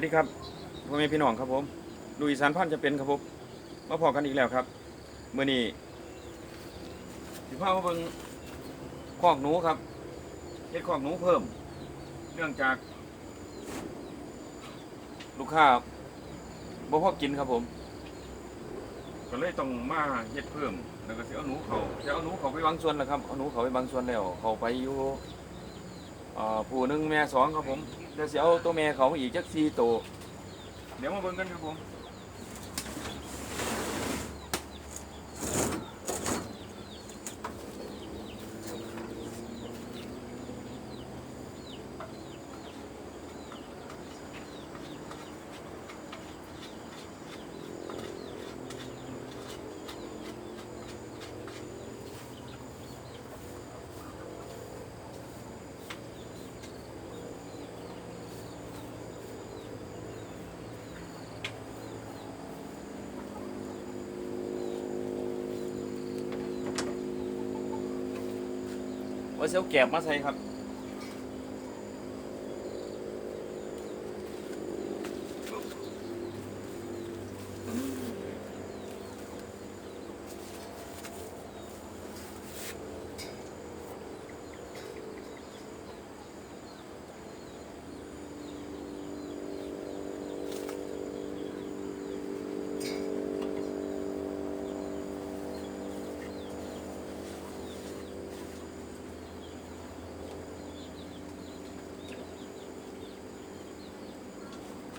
วัสดีครับพ่อแม่พี่น้องครับผมลุยสารพันจะเป็นครับผมมาพอกันอีกแล้วครับเมื่อนี้สิพามาเบิ่งคอกหนูครับเฮ็ดคอกหนูเพิ่ม เนื่องจาก ลูกค้าบ่พอกินครับผม ก็เลยต้องมาเฮ็ดเพิ่มแล้วก็สิเอาหนูเขาจะเอาหนูเขาไปบางส่วนแล้วครับเอาหนูเขาไปบางส่วนแล้วเขาไปอยู่ผู้หนึ่งแม่สองครับผม เดี๋ยวสิเอาตัวแม่เขามาอีกจักสี่ตัวเดี๋ยวมาเบิ่งกันครับผม ว่าเซลแกบมาใส่ครับ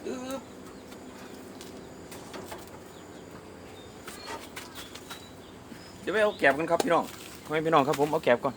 เดี๋ยวไปเอาแกบกันครับพี่น้องพ่อแม่พี่น้องครับผมเอาแกบก่อน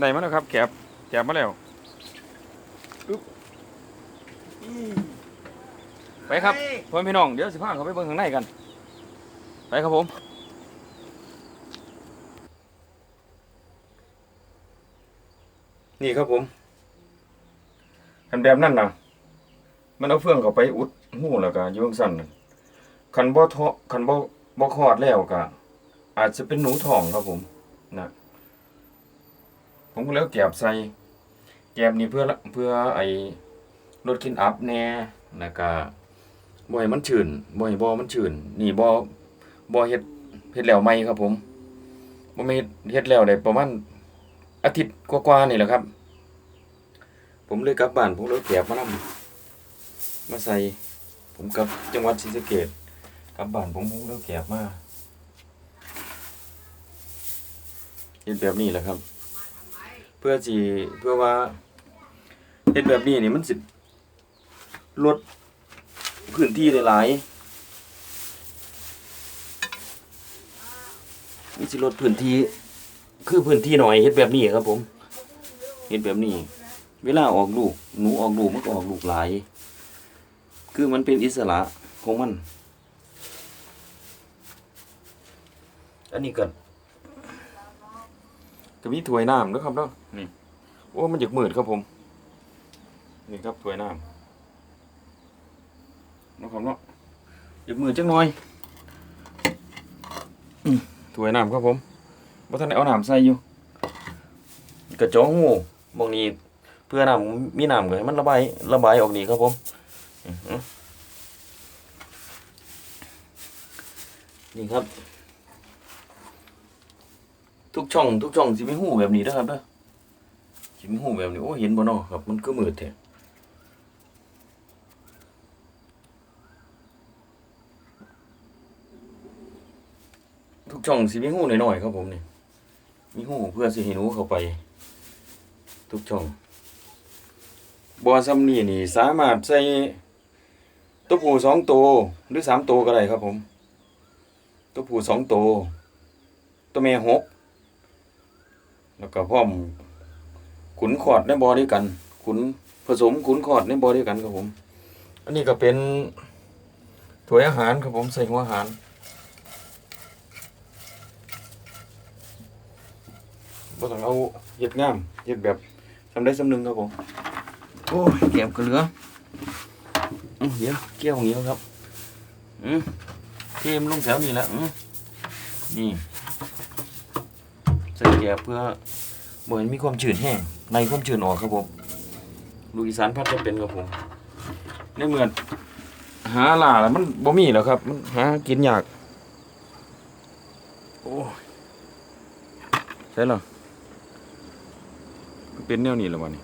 ได้มาแล้วครับ แกบแกบมาแล้วอึ๊บไปครับพ่อแม่พี่น้องเดี๋ยวสิพาเขาไปเบิ่งข้างในกัน ไปครับผมนี่ครับผมคันแบบนั่นนะมันเอาเฟืองเข้าไปอุดหูแล้วก็อยู่ข้างสั่นน่ะคันบ่ทอคันบ่บ่คลอดแล้วก็อาจจะเป็นหนูทองครับผมนะ ผมก็เลยเอาแกบใส่แกบนี่เพื่อเพื่อไอ้ลดกินอับแน่แล้วก็บ่ให้มันชื้นบ่ให้บ่มันชื้นนี่บ่บ่เฮ็ดเฮ็ดแล้วใหม่ครับ ผมบ่ม่นเฮ็ดแล้วได้ประมาณอาทิตย์กว่าๆนี่แหละครับ ผมเลยกลับบ้านผมเลยเอาแกบมานำมาใส่ผมกับจังหวัดศรีสะเกษกลับบ้านผมผมเลยเอาแกบมาเฮ็ดแบบนี้แหละครับ พื่อสิเพื่อว่าเฮ็ดแบบนี้นี่มันสิลดพื้นที่ได้หลายมันสิลดพื้นที่ คือพื้นที่หน่อยเฮ็ดแบบนี้ครับผมเฮ็ดแบบนี้ เวลาออกลูกหนูออกลูกมันก็ออกลูกหลาย คือมันเป็นอิสระของมัน อันนี้ก็ ก็มีถ้วยน้ำด้วยครับเนาะนี่โอ้มันหยึกมืดครับผม นี่ครับถ้วยน้ำเนาะครับเนาะหยึกมืดจังหน่อยอืมถ้วยน้ำครับผมว่าท่านได้เอาน้ำใส่อยู่กระจองหูมองนี้เพื่อน้ำมีน้ำก็ให้มันระบายระบายออกนี่ครับผมอื้อหือนี่ครับ ทุกช่องทุกช่องสิมีหูแบบนี้เด้อครับเด้อสิมีหูแบบนี้โอ้เห็นบ่เนาะครับ มันก็มืดแท้ทุกช่องสิมีหูหน่อยๆครับผมนี่มีหูเพื่อสิให้หนูเข้าไป ทุกช่องบ่อซ้ำนี่นี่สามารถใส่ตัวผู้สองตัวหรือสามตัวก็ได้ครับผม ตัวผู้สองตัวตัวแม่หก แล้วก็พร้อมขุนขอดในบอด้วยกัน ขุนผสมขุนขอดในบอด้วยกันครับผม อันนี้ก็เป็นถ้วยอาหารครับผมใส่หัวอาหารบ่ต้องเอาเฮ็ดงามเฮ็ดแบบทำได้สำนึงครับผม โอ้ยแก็บก็เหลืออื้อเดี๋ยวเกี่ยวของเงี้ยวครับอืมเทมลงแถวนี้และอืมนี่ ใส่แกบเพื่อบ่ให้มีความชื้นแห้งในความชื้นออกครับผมลูกอีสานพัดจะเป็นครับผมในเมื่อหาหล่าแล้วมันบ่มีแล้วครับ มันหากินยากโอ้ใช่หรอเป็นแนวนี้แล้ววะนี่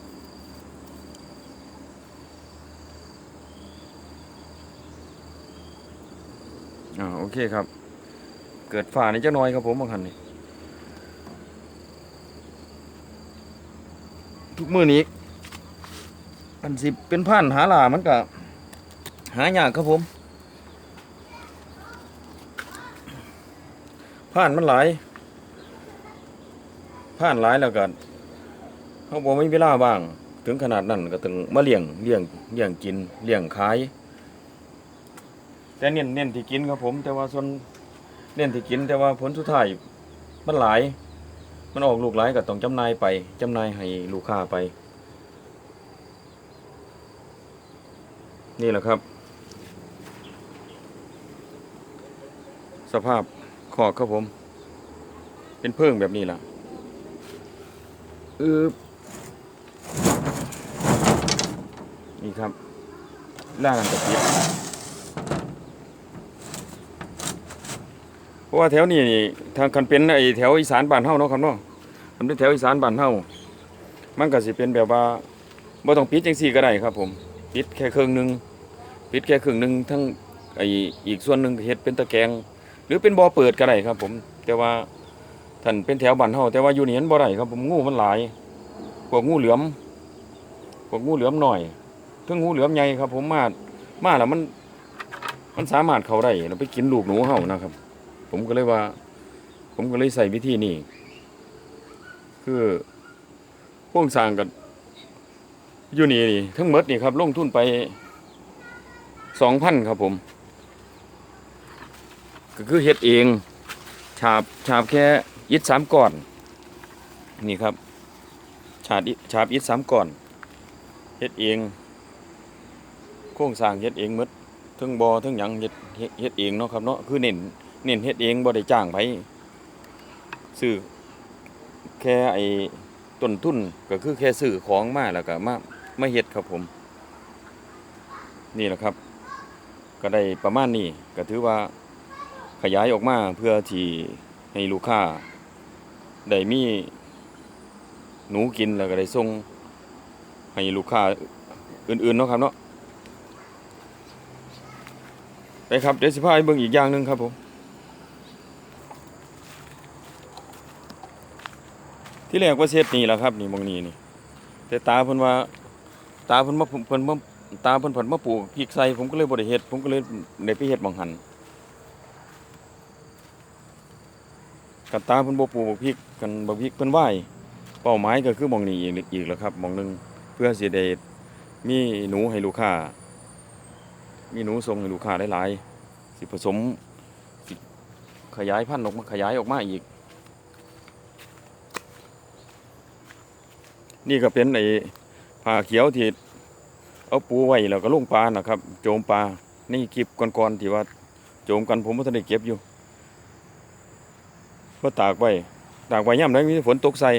อ่าโอเคครับ เกิดฝ่าในจักหน้อยครับผมบางคันนี่ ทุกมือนี้อันสิเป็นผ่านหาหลามันก็หายากครับผมผ่านมันหลายผ่านหลายแล้วกันเขาบอกไม่มีเวลาบ้าง ถึงขนาดนั้นก็ถึงมาเลี้ยงเลี้ยงเลี้ยงกินเลี้ยงขาย แต่เน้นเน้นที่กินครับผม แต่ว่าส่วนเน้นที่กินแต่ว่าผลสุดท้ายมันหลาย มันออกลูกหลายก็ต้องจำหน่ายไปจำหน่ายให้ลูกค้าไป นี่แหละครับ สภาพขอกครับผม เป็นเพิ่งแบบนี้ล่ะอือนี่ครับล่ากันตะเกียบเพ ราะว่าแถวนี้นี่ทางคันเป็นไอ้แถวอีสานบ้านเฮาเนาะครับเนาะคันเป็นแถวอีสานบ้านเฮามันก็สิเป็นแบบว่าบ่ต้องปิดจังซี่ก็ได้ครับผมปิดแค่ครึ่งหนึงปิดแค่ครึ่งหนึงทั้งไอ้อีกส่วนหนึงเฮ็ดเป็นตะแกรงหรือเป็นบ่อเปิดก็ได้ครับ ผม แต่ว่าท่านเป็นแถวบ้านเฮาแต่ว่าอยู่นี่มันบ่ได้ครับผมงูมันหลายพวกงูเหลือมพวกงูเหลือมหน่อยถึงงูเหลือมใหญ่ครับ ผมมามาแล้วมัน มันสามารถเข้าได้แล้วไปกินลูกหนูเฮานะครับ ผมก็เลยว่า ผมก็เลยใส่วิธีนี้คือโครงสร้างกันอยู่นี่นี่ทั้งหมดนี่ครับลงทุนไปสองพันครับผม ก็คือเฮ็ดเองฉาบฉาบแค่อิฐสามก้อน นี่ครับฉาบอิฐฉาบอิฐสามก้อนเฮ็ดเองโครงสร้างเฮ็ดเองหมดทั้งบอทั้งหยังเฮ็ดเฮ็ดเฮ็ดเองเนาะครับเนาะคือเน้น เน้นเฮ็ดเองบ่ได้จ้างไผซื้อแค่ไอ้ต้นทุนก็คือแค่ซื้อของมาแล้วก็มามาเฮ็ดครับผม นี่แหละครับ ก็ได้ประมาณนี้ก็ถือว่าขยายออกมาเพื่อที่ให้ลูกค้าได้มีหนูกินแล้วก็ได้ส่งให้ลูกค้าอื่นๆเนาะครับเนาะไปครับเดี๋ยวสิพาไปเบิ่งอีกอย่างหนึ่งครับผม ที่แรกว่าเซตนี่แหละครับ นี่มองนี้นี่ แต่ตาเพิ่นว่า ตาเพิ่นมาเพิ่นมาตาเพิ่นผันมาปลูกพริกใส่ผมก็เลยบ่ได้เฮ็ดผมก็เลยได้ไปเฮ็ดหมองหันกันตาเพิ่นบ่ปลูกบักพริกกันบักพริกเพิ่นไหวเป้าหมายก็คือมองนี้อีกอีกแล้วครับมองหนึงเพื่อสิได้มีหนูให้ลูกค้ามีหนูส่งให้ลูกค้าหลายๆสิผสมสิขยายพันธุ์ออกมาขยายออกมาอีก นี่ก็เป็นไอ้ผ้าเขียวที่เอาปูไว้แล้วก็ลุงปลานะครับ โจมปลานี่คลิปก่อนๆที่ว่า โจมกันผมบ่ทันได้เก็บอยู่ก็ตากไว้ตากไว้ย่ำได้มีฝนตกใส่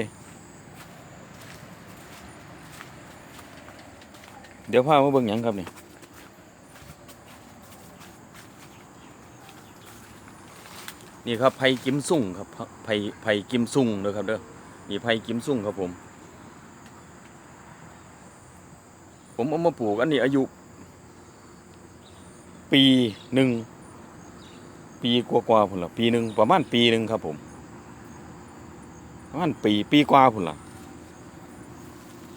เดี๋ยวพามาเบิ่งหยังครับนี่นี่ครับไผ่กิมซุ่งครับไผ่ไผ่กิมซุ่งเด้อครับเด้อนี่ไผ่กิมซุ่งครับผม ผมเอามาปลูกอันนี้อายุ ปีหนึ่ง ปีกว่าๆพุ่นละปีหนึ่งประมาณปีหนึ่งครับ ผม ประมาณปีปีกว่าพุ่นละ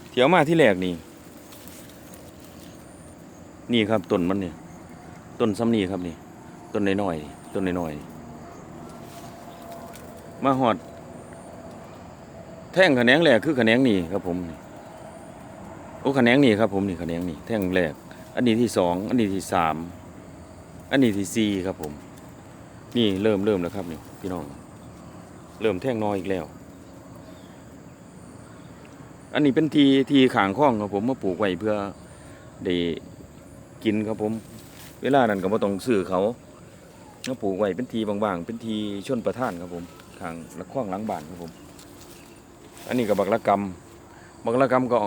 เที่ยวมาที่แรกนี่นี่ครับต้นมันเนี่ยต้นซ้ำนี่ครับนี่ต้นน้อยๆต้นน้อยๆมาหอด แท่งขแขนงแรกคือขแขนงนี่ครับผมนี่ โอ้ขแนงนี่ครับผมนี่ขแนงนี่แท่งแรก อันนี้ที่สองอันนี้ที่สามอันนี้ที่สี่ครับผม นี่เริ่มเริ่มแล้วครับนี่พี่น้อง เริ่มแท่งน้อยอีกแล้ว อันนี้เป็นทีทีขางข้องครับผมมาปลูกไว้เพื่อได้กินครับผม เวลานั้นก็บ่ต้องซื้อเขามาปลูกไว้เป็นทีบางๆ เป็นทีชนประท่านครับผมขางละข้องหลังบ้านครับผม อันนี้ก็บักละกำบักละกำก็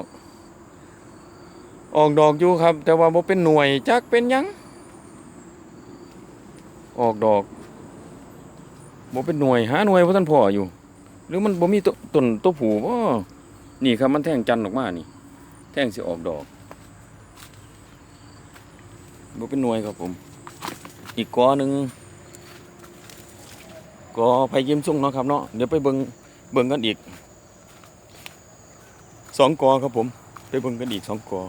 ออกดอกอยู่ครับ แต่ว่าบ่เป็นหน่วยจักเป็นยัง ออกดอกบ่เป็นหน่วยหาหน่วยบ่ทันพ่ออยู่ หรือมันบ่มีต้นตัวผูบ่นี่ครับมันแท่งจันทร์ออกมานี่ แท่งสิออกดอกบ่เป็นหน่วยครับผม อีกกอหนึ่งกอไผยิ้มสุ่งเนาะครับเนาะเดี๋ยวไปเบิ่งเบิ่งกันอีกสองกอครับผม ไปเบิ่งกันอีกสองกอ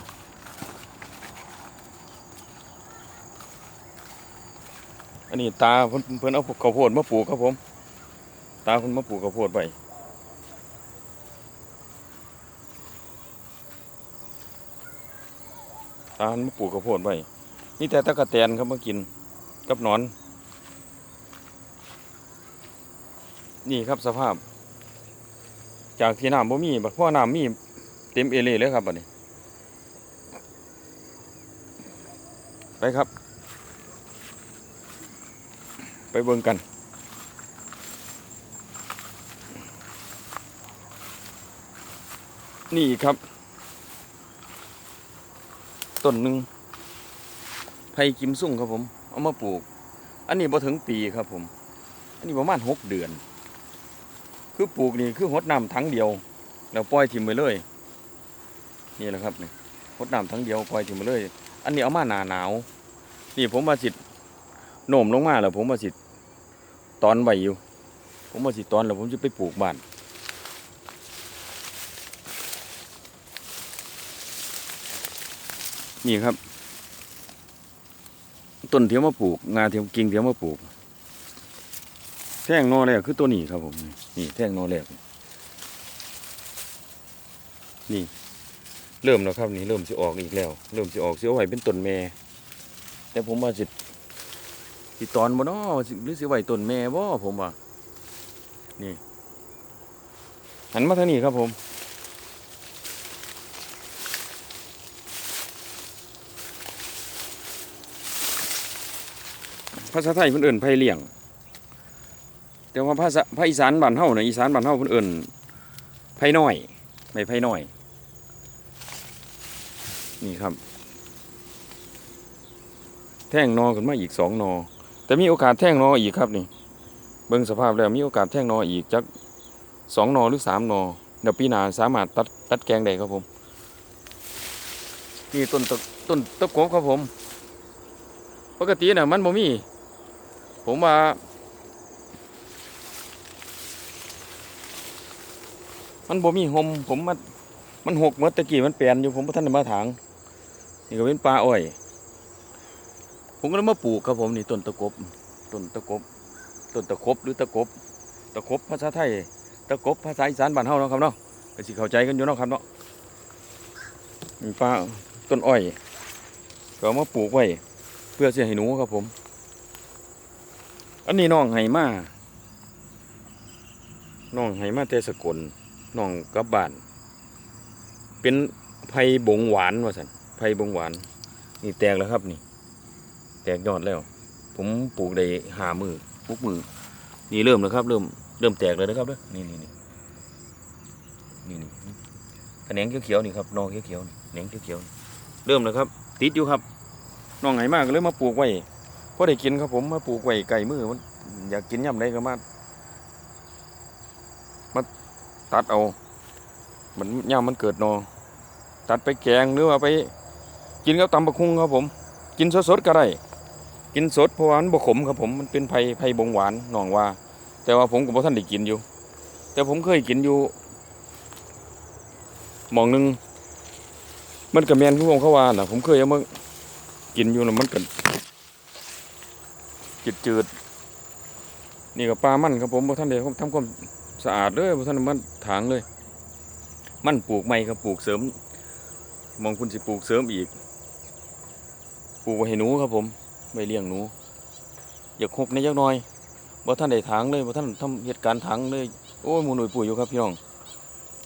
อันนี้ตาเพิ่นเพิ่นเอาข้าวโพดมาปลูกครับผม ตาเพิ่นมาปลูกข้าวโพดไว้ตาเพิ่นมาปลูกข้าวโพดไว้นี่แต่ตะกะแตนครับมากินกับหนอน นี่ครับสภาพ จากที่น้ำบ่มีบัดพ่อน้ำมีเต็มเอเล่เลยครับบัดนี้ไปครับ ไปเบิ่งกัน นี่ครับ ต้นหนึ่งไผ่กิมซุ่งครับผม เอามาปลูก อันนี้บ่ถึงปีครับผม อันนี้ประมาณหกเดือน คือปลูกนี่คือหดน้ำทั้งเดียว แล้วปล่อยทิ้งไปเลย นี่แหละครับนี่หดน้ำทั้งเดียวปล่อยทิ้งไปเลย อันนี้เอามาหนาหนาว นี่ผมมาสิ โหน่มลงมาแล้วผมมาสิตอนใบอยู่ ผมมาสิตอนแล้วผมจะไปปลูกบ้านนี่ครับ ต้นเทียมมาปลูก งาเทียมกิ่งเทียมมาปลูก แท่งนอแรกคือตัวนี้ครับผมนี่แท่งนอแรกนี่ เริ่มแล้วครับนี่เริ่มสิออกอีกแล้ว เริ่มสิออกสิเอาไว้เป็นต้นแม่ แต่ผมว่าสิ สิตอนบ่เนาะหรือสิไว้ต้นแม่บ่ผมว่านี่หันมาทางนี้ครับผม ภาษาไทยเพิ่นเอิ้นไผ่เลี้ยง แต่ว่าภาษาภาคอีสานบ้านเฮาน่ะอีสานบ้านเฮาเพิ่นเอิ้นไผ่น้อย ไม่ไผ่น้อย นี่ครับ แท่งนอขึ้นมาอีกสองนอ แต่มีโอกาสแท่งนออีกครับนี่ เบิ่งสภาพแล้วมีโอกาสแท่งนออีกจักสองนอหรือสามนอเดี๋ยวปีหน้าสามารถตัดตัดแกงได้ครับผมนี่ต้นต้นตะโกบครับผมปกติน่ะมันบ่มี ผมว่ามันบ่มีหมผมมันมันหกเมื่อตะกี้มันเปลี่ยนอยู่ผมบ่ทันมาถางนี่ก็เป็นปลาอ้อย ผมก็เลยมาปลูกครับผมนี่ต้นตะกบต้นตะกบต้นตะคบหรือตะกบตะคบภาษาไทยตะกบภาษาอีสานบ้านเฮาเนาะครับเนาะก็สิเข้าใจกันอยู่เนาะครับเนาะนี่ปลาต้นอ้อยก็เอามาปลูกไว้เพื่อเสียให้หนูครับผม อันนี้น้องไหมาน้องไหมาแต่สกลน้องกลับบ้าน เป็นไผ่บงหวานว่าสันไผ่บงหวาน นี่แตกแล้วครับนี่ แตกยอดแล้ว ผมปลูกได้หามือพุกมือนี่เริ่มแล้วครับ เริ่มเริ่มแตกเลยนะครับเด้อนี่นี่นี่นี่นี่แขนงเขียวๆนี่ครับนอเขียวๆนี่แขนงเขียวๆเริ่มแล้วครับ ติดอยู่ครับน้องไหนมากก็เลยมาปลูกไว้พอได้กินครับผมมาปลูกไว้ไก่มือมันอยากกินย่ำใดก็มามาตัดเอามันย่ามันเกิดนอตัดไปแกงหรือว่าไป กินกับตำบักคุงครับผม กินสดๆก็ได้ กินสดเพราะว่ามันบ่ขมครับผมมันเป็นไผ่ไผ่บงหวานน้องว่า แต่ว่าผมกับพ่ท่านได้กินอยู่ แต่ผมเคยกินอยู่มองหนึงมันกับแมนคือวงเขาว่าน่ะผมเคยเอามากินอยู่แล้วมันกันจืดจืดนี่กับปลามันครับผมพ่ท่านเดียวทำความสะอาดเลยพ่ท่านมันถางเลย มันปลูกใหม่ครับปลูกเสริม มองคุณสิปลูกเสริมอีก ปลูกไว้ให้หนูครับผม ไว้เลี้ยงหนู อยากคบในยักน้อยบ่ท่านได้ถางเลยบ่ท่านทำเหตุการณ์ถางเลย โอ้ยมูหนุ่ยปุ๋ยอยู่ครับพี่น้อง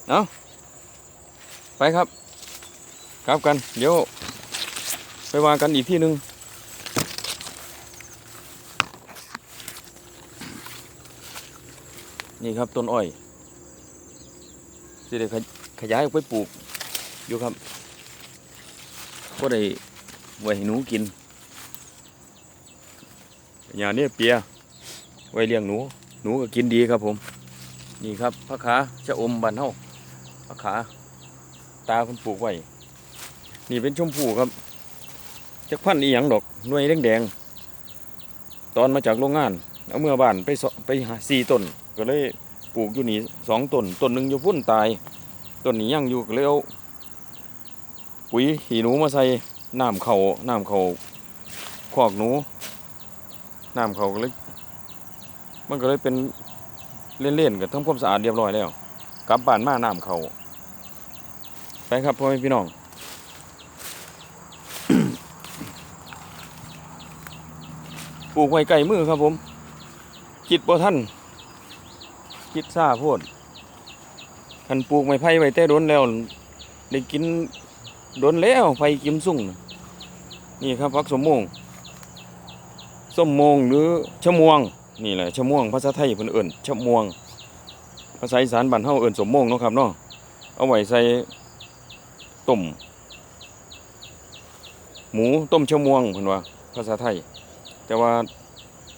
เอาะไปครับกลับกัน เดี๋ยว ไปวางกันอีกที่หนึ่งนี่ครับต้นอ้อยสิได้ขยขยายออกไปปลูกอยู่ครับก็ได้ไว้ให้หนูกิน ยาเนี่ยเปียไว้เลี้ยงหนู หนูก็กินดีครับผม นี่ครับพระขาจะอมบันเฮาพระขา ตาคนปลูกไว้ นี่เป็นชมพู่ครับจักพันอีหยังดอกหน่วยแดงๆตอนมาจากโรงงาน เอาเมื่อบ้านไปไปหาสี่ต้น ก็เลยปลูกอยู่นี่สองต้นต้นหนึ่งอยู่พุ่นตายต้นนี้ยังอยู่ก็เลยเอาปุ๋ยหีหนูมาใส่น้ำเขาน้ำเขาคอกหนู น้ำเขาก็เลยมันก็เลยเป็นเล่นๆกับทำความสะอาดเรียบร้อยแล้วกลับบ้านมาน้ำเขาไปครับพ่อแม่พี่น้องปลูกไว้ไก่มือครับผมคิดบ่ท่านคิดซาโพดคันปลูกไม้ไผ่ไว้แต่โดนแล้วได้กินโดนแล้วไฟกิมซุ่งนี่ครับพักสมมง ส้มโมงหรือชะม่วงนี่แหละชะม่วงภาษาไทยเพิ่นเอิ้นชะม่วงภาษาอีสานบ้านเฮาเอิ้นสมโมงเนาะครับเนาะเอาไว้ใส่ต้มหมูต้มชะม่วงเพิ่นว่าภาษาไทย แต่ว่า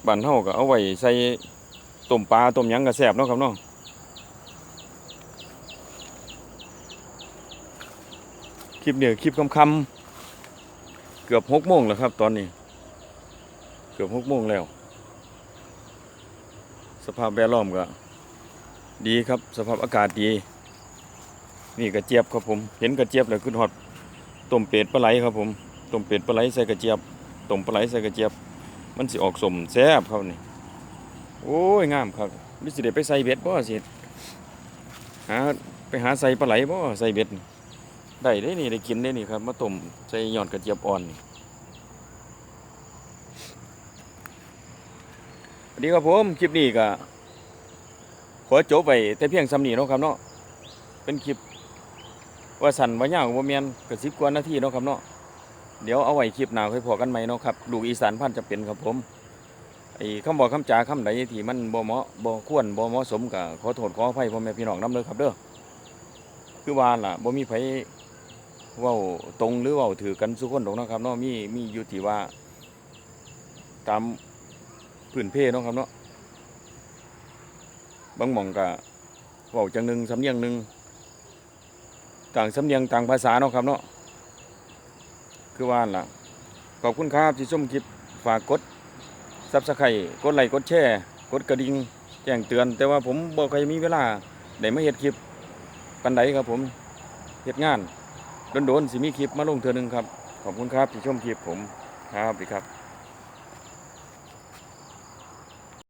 บ้านเฮาก็เอาไว้ใส่ต้มปลาต้มหยังก็แซ่บเนาะครับเนาะคลิปเนี่ยคลิปค่ำๆเกือบหกโมงแล้วครับตอนนี้ เกือบหกโมงแล้ว สภาพแวดล้อมก็ ดีครับสภาพอากาศดี นี่กระเจี๊ยบครับผม เห็นกระเจี๊ยบเลยขึ้นฮอดต้มเป็ดปลาไหลครับผมต้มเป็ดปลาไหลใส่กระเจี๊ยบต้มปลาไหลใส่กระเจี๊ยบ มันสิออกสมแซ่บครับนี่โอ้ยงามครับมิสิได้ไปใส่เบ็ดบ่สิหาไปหาใส่ปลาไหลบ่ใส่เบ็ดได้ได้นี่ได้กินได้นี่ครับมาต้มใส่ยอดกระเจี๊ยบอ่อนนี่ วัสดีครับผม คลิปนี้ก็ขอจบไปแต่เพียงสำนีเนาะครับเนาะเป็นคลิปว่าสันว่าย่างว่าเมียนกระสิบกว่านาทีเนาะครับเนาะเดี๋ยวเอาไว้คลิปหนาค่อยพอกันไหมเนาะครับลูกอีสานพันจะเป็นครับผมไอ้คำบอกคำจาคำใดที่มันบ่เหมาะบ่ควรบ่เหมาะสมก็ขอโทษขออภัยพ่อแม่พี่น้องนํเด้อครับเด้อคือว่าล่ะบ่มีไผว้าตรงหรือว้าถือกันทุกคนดอกนะครับเนาะมีมีอยู่ที่ว่าตาม พื้นเพเนาะครับเนาะบางหม่องก็เว้าจังหนึ่งสำเนียงหนึ่งต่างสำเนียงต่างภาษาเนาะครับเนาะคือว่านล่ะขอบคุณครับที่ชมคลิปฝากกดซับสไครต์กดไลค์กดแชร์กดกระดิ่งแจ้งเตือน แต่ว่าผมบ่เคอยมีเวลาได้มาเฮ็ดคลิปปันใดครับผมเฮ็ดงานโดนๆสิมีคลิปมาลงเทือหนึงครับ ขอบคุณครับที่ชมคลิปผมครับดีครับ